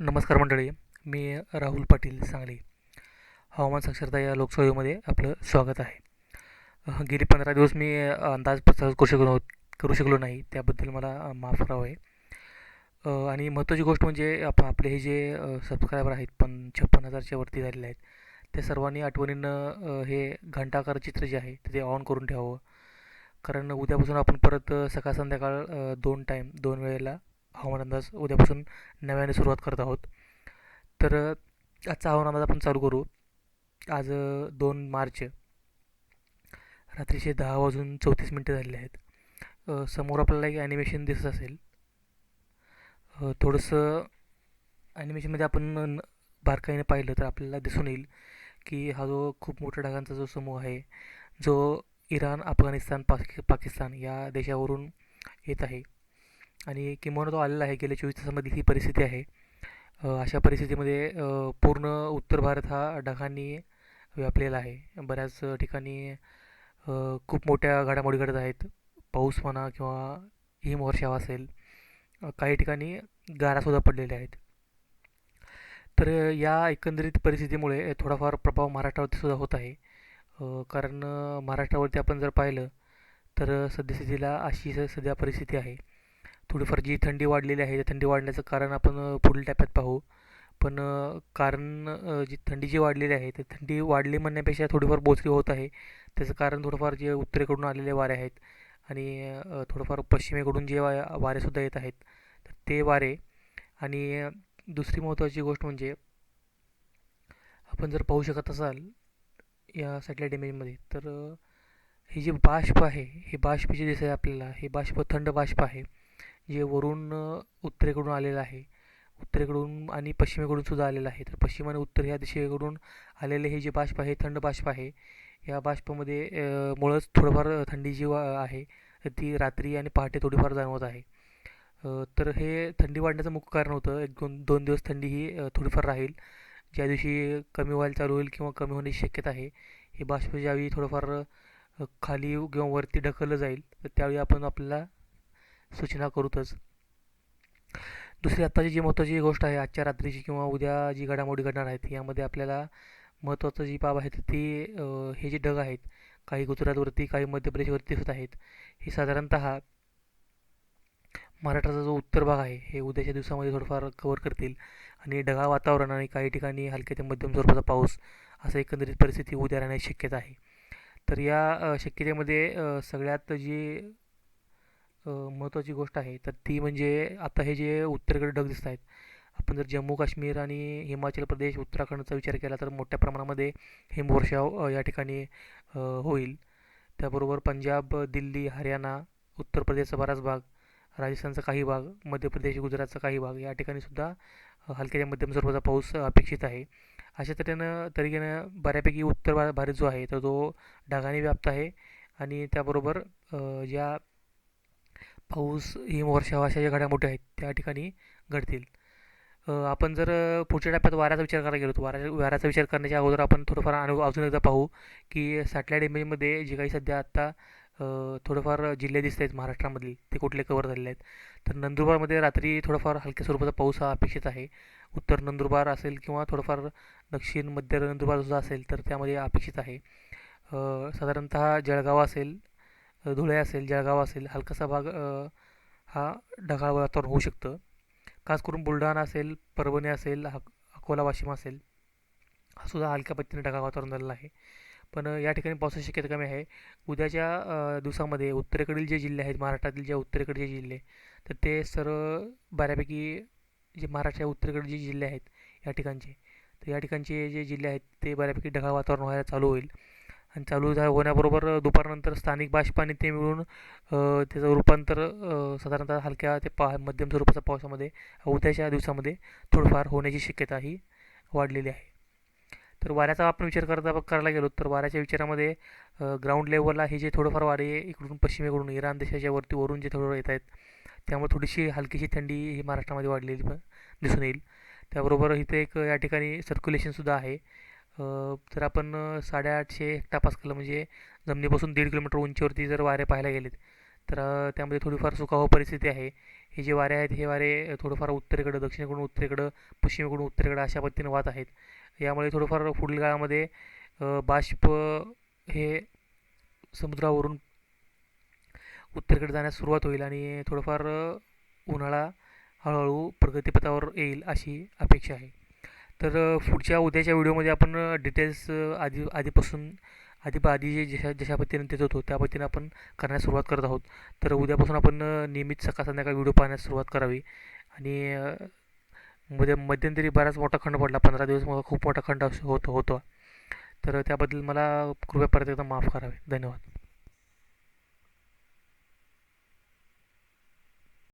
नमस्कार मंडळी मी राहुल पाटील सांगली. हवामान साक्षरता या लोकसभेमध्ये आपलं स्वागत आहे. गेली पंधरा दिवस मी अंदाज प्रसार करू शकलो करू शकलो नाही त्याबद्दल मला माफ करावं आहे. आणि महत्त्वाची गोष्ट म्हणजे आप आपले हे जे सबस्क्रायबर आहेत पण छप्पन हजारच्या वरती झालेले आहेत त्या सर्वांनी आठवणीनं हे घंटाकार चित्र जे आहे ते ऑन करून ठेवावं. कारण उद्यापासून आपण परत सकाळ संध्याकाळ दोन टाईम दोन वेळेला हवामान अंदाज उद्यापासून नव्याने सुरुवात करत आहोत. तर आजचा हवामान अंदाज आपण चालू करू. आज दोन मार्च. रात्रीचे दहा वाजून चौतीस मिनटं झालेले आहेत. समोर आपल्याला एक ॲनिमेशन दिसत असेल. थोडंसं ॲनिमेशनमध्ये आपण न- बारकाईने पाहिलं तर आपल्याला दिसून येईल की हा जो खूप मोठ्या ढगांचा जो समूह आहे जो इराण अफगाणिस्तान पाकि पाकिस्तान या देशावरून येत आहे. आणि किंबहुना तो आलेला आहे. गेल्या चोवीस तासामधील ही परिस्थिती आहे. अशा परिस्थितीमध्ये पूर्ण उत्तर भारत हा ढगांनी व्यापलेला आहे. बऱ्याच ठिकाणी खूप मोठ्या घडामोडी घडत आहेत. पाऊस म्हणा किंवा हिमवर्षाव असेल काही ठिकाणी गारासुद्धा पडलेल्या आहेत. तर या एकंदरीत परिस्थितीमुळे थोडाफार प्रभाव महाराष्ट्रावरती सुद्धा होत आहे. कारण महाराष्ट्रावरती आपण जर पाहिलं तर सद्यस्थितीला अशी सध्या परिस्थिती आहे. थोडीफार जी थंडी वाढलेली आहे त्या थंडी वाढण्याचं कारण आपण पुढील टप्प्यात पाहू. पण कारण जी थंडी जी वाढलेली आहे ती थंडी वाढली म्हणण्यापेक्षा थोडीफार बोचरी होत आहे. त्याचं कारण थोडंफार जे उत्तरेकडून आलेले वारे आहेत आणि थोडंफार पश्चिमेकडून जे वा वारेसुद्धा येत आहेत तर ते वारे आणि दुसरी महत्त्वाची गोष्ट म्हणजे आपण जर पाहू शकत असाल या सॅटेलाईट इमेजमध्ये तर हे जे बाष्प आहे हे बाष्प जे दिसत आहे आपल्याला. हे बाष्प थंड बाष्प आहे. जे वरून उत्तरेकडून आलेलं आहे. उत्तरेकडून आणि पश्चिमेकडून सुद्धा आलेलं आहे. तर पश्चिम आणि उत्तर ह्या दिशेकडून आलेले हे जे बाष्प आहे थंड बाष्प आहे या बाष्पामध्ये मुळंच थोडंफार थंडी जी वा आहे ती रात्री आणि पहाटे थोडीफार जाणवत आहे. तर हे थंडी वाढण्याचं मुख्य कारण होतं. एक दोन दोन दिवस थंडी ही थोडीफार राहील. ज्या दिवशी कमी व्हायला चालू होईल किंवा कमी होण्याची शक्यता आहे हे बाष्प ज्यावेळी थोडंफार खाली किंवा वरती ढकललं जाईल तर त्यावेळी आपण आपल्याला सूचना करूतच. दुसरी आत्ताची जी महत्त्वाची गोष्ट आहे आजच्या रात्रीची किंवा उद्या जी घडामोडी घडणार आहेत यामध्ये आपल्याला महत्त्वाचं जी बाब आहे तर ती हे जे ढग आहेत काही गुजरातवरती काही मध्य प्रदेशवरती दिसत आहेत हे साधारणतः महाराष्ट्राचा जो उत्तर भाग आहे हे उद्याच्या दिवसामध्ये थोडंफार कव्हर करतील. आणि ढगाळ वातावरण आणि काही ठिकाणी हलक्या ते मध्यम स्वरूपाचा पाऊस असं एकंदरीत परिस्थिती उद्या राहण्याची शक्यता आहे. तर या शक्यतेमध्ये सगळ्यात जी महत्त्वाची गोष्ट आहे. तर ती म्हणजे आता हे जे उत्तरेकडे ढग दिसत आहेत आपण जर जम्मू काश्मीर आणि हिमाचल प्रदेश उत्तराखंडचा विचार केला तर मोठ्या प्रमाणामध्ये हिमवर्षाव या ठिकाणी होईल. त्याबरोबर पंजाब दिल्ली हरियाणा उत्तर प्रदेशचा बराच भाग राजस्थानचा काही भाग मध्य प्रदेश गुजरातचा काही भाग या ठिकाणी सुद्धा मध्यम स्वरूपाचा पाऊस अपेक्षित आहे. अशा तऱ्हेनं तरीकेनं बऱ्यापैकी उत्तर भारत जो आहे तर तो ढगाने व्याप्त आहे आणि त्याबरोबर ज्या पाऊस हिमवर्षाव अशा ज्या घडामोडी आहेत त्या ठिकाणी घडतील. आपण जर पुढच्या टप्प्यात वाऱ्याचा विचार करायला गेलो तर वाऱ्या वाऱ्याचा विचार करण्याच्या अगोदर आपण थोडंफार अनु अजून एकदा पाहू की सॅटेलाईट इमेजमध्ये जे काही सध्या आत्ता थोडंफार जिल्हे दिसत आहेत महाराष्ट्रामधील ते कुठले कवर झालेले आहेत. तर नंदुरबारमध्ये रात्री थोडाफार हलक्या स्वरूपाचा पाऊस हा अपेक्षित आहे. उत्तर नंदुरबार असेल किंवा थोडंफार दक्षिण मध्य नंदुरबार सुद्धा असेल तर त्यामध्ये अपेक्षित आहे. साधारणतः जळगाव असेल धुळे असेल जळगाव असेल हलकासा भाग हा ढगाळ वातावरण होऊ शकतं. खास करून बुलढाणा असेल परभणी असेल हक अकोला वाशिम असेल हा सुद्धा हलक्या पद्धतीने ढगाळ वातावरण झालेलं आहे. पण या ठिकाणी पावसाची शक्यता कमी आहे. उद्याच्या दिवसामध्ये उत्तरेकडील जे जिल्हे आहेत महाराष्ट्रातील जे उत्तरेकडचे जिल्हे तर ते सर्व बऱ्यापैकी जे महाराष्ट्राच्या उत्तरेकडे जे जिल्हे आहेत या ठिकाणचे तर या ठिकाणचे जे जिल्हे आहेत ते बऱ्यापैकी ढगाळ वातावरण व्हायला चालू होईल. आणि चालू झा होण्याबरोबर दुपारनंतर स्थानिक बाष्प आणि ते मिळून त्याचं रूपांतर साधारणतः हलक्या ते पा मध्यम स्वरूपाच्या पावसामध्ये उद्याच्या दिवसामध्ये थोडंफार होण्याची शक्यता ही वाढलेली आहे. तर वाऱ्याचा आपण विचार करता करायला गेलो तर वाऱ्याच्या विचारामध्ये ग्राउंड लेवलला हे जे थोडंफार वारे इकडून पश्चिमेकडून इराण देशाच्या वरती वरून जे थोडं येत आहेत त्यामुळे थोडीशी हलकीशी थंडी ही महाराष्ट्रामध्ये वाढलेली दिसून येईल. त्याबरोबर इथे एक या ठिकाणी सर्क्युलेशनसुद्धा आहे. जर आपण साडेआठशे हेक्टापास केलं. म्हणजे जमिनीपासून दीड किलोमीटर उंचीवरती जर वारे पाहायला गेलेत तर त्यामध्ये थोडीफार सुकावह परिस्थिती आहे. हे जे वारे आहेत हे वारे थोडंफार उत्तरेकडं दक्षिणेकडून उत्तरेकडं पश्चिमेकडून उत्तरेकडं अशा पद्धतीने वाहत आहेत. यामुळे थोडंफार पुढील काळामध्ये बाष्प हे समुद्रावरून उत्तरेकडे जाण्यास सुरुवात होईल आणि थोडंफार उन्हाळा हळूहळू प्रगतीपथावर येईल अशी अपेक्षा आहे. तर पुढच्या उद्याच्या व्हिडिओमध्ये आपण डिटेल्स आधी आधीपासून आधी आधी जे जशा जशा पद्धतीने देत होतो त्या पद्धतीने आपण करण्यास सुरुवात करत आहोत. तर उद्यापासून आपण नियमित सकाळ संध्याकाळ व्हिडिओ पाहण्यास सुरुवात करावी. आणि मध्ये मध्यंतरी बराच मोठा खंड पडला पंधरा दिवस मग खूप मोठा खंड अस- होत होतो. तर त्याबद्दल मला कृपया परत एकदा माफ करावे. धन्यवाद.